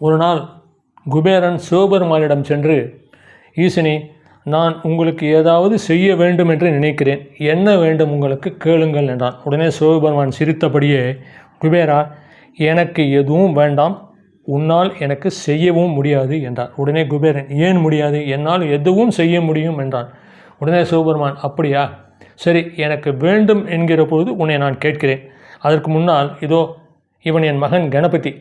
ஒரு நாள் குபேரன் சிவபெருமானிடம் சென்று ஈசனே நான் உங்களுக்கு ஏதாவது செய்ய வேண்டும் என்று நினைக்கிறேன். என்ன வேண்டும் உங்களுக்கு கேளுங்கள் என்றான். உடனே சிவபெருமான் சிரித்தபடியே குபேரா எனக்கு எதுவும் வேண்டாம். உன்னால் எனக்கு செய்யவும் முடியாது என்றார். உடனே குபேரன் ஏன் முடியாது? என்னால் எதுவும் செய்ய முடியும் என்றான். உடனே சிவபெருமான் அப்படியா? சரி எனக்கு வேண்டும் என்கிற பொழுது உன்னை நான் கேட்கிறேன். அதற்கு முன்னால் இதோ இவன் என் மகன் கணபதி.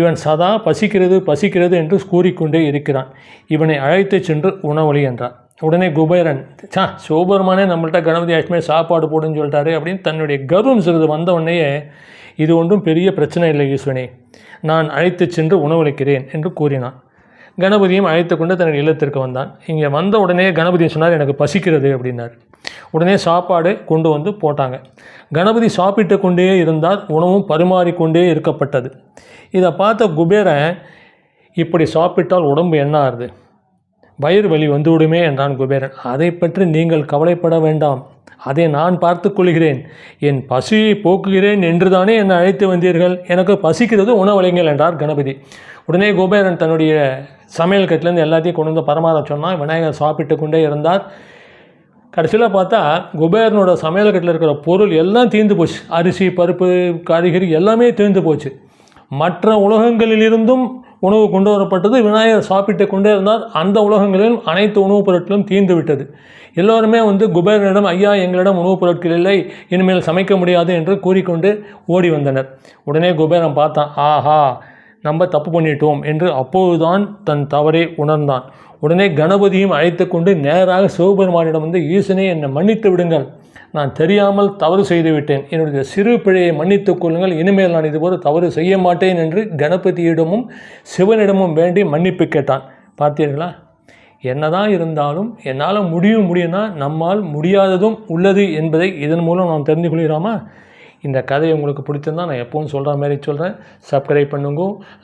இவன் சதா பசிக்கிறது பசிக்கிறது என்று கூறிக்கொண்டே இருக்கிறான். இவனை அழைத்துச் சென்று உணவழி என்றான். உடனே குபேரன் சா சிவபெருமானே நம்மள்ட்ட கணபதி ஆஷ்மே சாப்பாடு போடுன்னு சொல்லிட்டாரு அப்படின்னு தன்னுடைய கர்வம் சிறிது வந்தவுடனேயே இது ஒன்றும் பெரிய பிரச்சனை இல்லை ஈஸ்வனே நான் அழைத்துச் சென்று உணவளிக்கிறேன் என்று கூறினான். கணபதியும் அழைத்து கொண்டு தன்னுடைய இல்லத்திற்கு வந்தான். இங்கே வந்த உடனே கணபதி சொன்னார் எனக்கு பசிக்கிறது அப்படின்னார். உடனே சாப்பாடு கொண்டு வந்து போட்டாங்க. கணபதி சாப்பிட்டு கொண்டே இருந்தால் உணவும் பரிமாறிக்கொண்டே இருக்கப்பட்டது. இதை பார்த்த குபேரன் இப்படி சாப்பிட்டால் உடம்பு என்ன ஆகுது வயிறு வலி வந்துவிடுமே என்றான் குபேரன். அதை பற்றி நீங்கள் கவலைப்பட வேண்டாம். அதை நான் பார்த்து கொள்கிறேன். என் பசியை போக்குகிறேன் என்றுதானே என்னை அழைத்து வந்தீர்கள்? எனக்கு பசிக்கிறது உணவளிங்கள் என்றார் கணபதி. உடனே குபேரன் தன்னுடைய சமையல் கட்டிலேருந்து எல்லாத்தையும் கொண்டு வந்து பரமாற சொன்னால் விநாயகர் சாப்பிட்டு கொண்டே இருந்தார். கடைசியில் பார்த்தா குபேரனோட சமையல்கட்டில் இருக்கிற பொருள் எல்லாம் தீர்ந்து போச்சு. அரிசி பருப்பு காய்கறி எல்லாமே தீர்ந்து போச்சு. மற்ற உலகங்களிலிருந்தும் உணவு கொண்டு வரப்பட்டது. விநாயகர் சாப்பிட்டு கொண்டே இருந்தால் அந்த உலகங்களிலும் அனைத்து உணவுப் பொருட்களும் தீர்ந்து விட்டது. எல்லோருமே வந்து குபேரனிடம் ஐயா எங்களிடம் உணவுப் பொருட்கள் இல்லை. இனிமேல் சமைக்க முடியாது என்று கூறிக்கொண்டு ஓடி வந்தனர். உடனே குபேரன் பார்த்தான். ஆஹா நம்ம தப்பு பண்ணிட்டோம் என்று அப்போதுதான் தன் தவறை உணர்ந்தான். உடனே கணபதியும் அழைத்து கொண்டு நேராக சிவபெருமானிடம் வந்து ஈசனே என்னை மன்னித்து விடுங்கள். நான் தெரியாமல் தவறு செய்துவிட்டேன். என்னுடைய சிறு பிழையை மன்னித்துக் கொள்ளுங்கள். இனிமேல் நான் இதுபோல தவறு செய்ய மாட்டேன் என்று கணபதியிடமும் சிவனிடமும் வேண்டி மன்னிப்பு கேட்டான். பார்த்தீர்களா? என்னதான் இருந்தாலும் என்னால் முடியும் முடியும்னா நம்மால் முடியாததும் உள்ளது என்பதை இதன் மூலம் நாம் தெரிந்து கொள்கிறோமா? இந்த கதை உங்களுக்கு பிடிச்சிருந்தா நான் எப்பவும் சொல்கிற மாதிரி சொல்கிறேன் சப்ஸ்கிரைப் பண்ணுங்க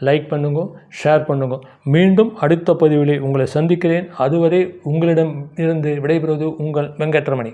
லைக் பண்ணுங்க ஷேர் பண்ணுங்க. மீண்டும் அடுத்த பதிவிலே உங்களை சந்திக்கிறேன். அதுவரை உங்களிடம் இருந்து விடைபெறுவது உங்கள் வெங்கட்ரமணி.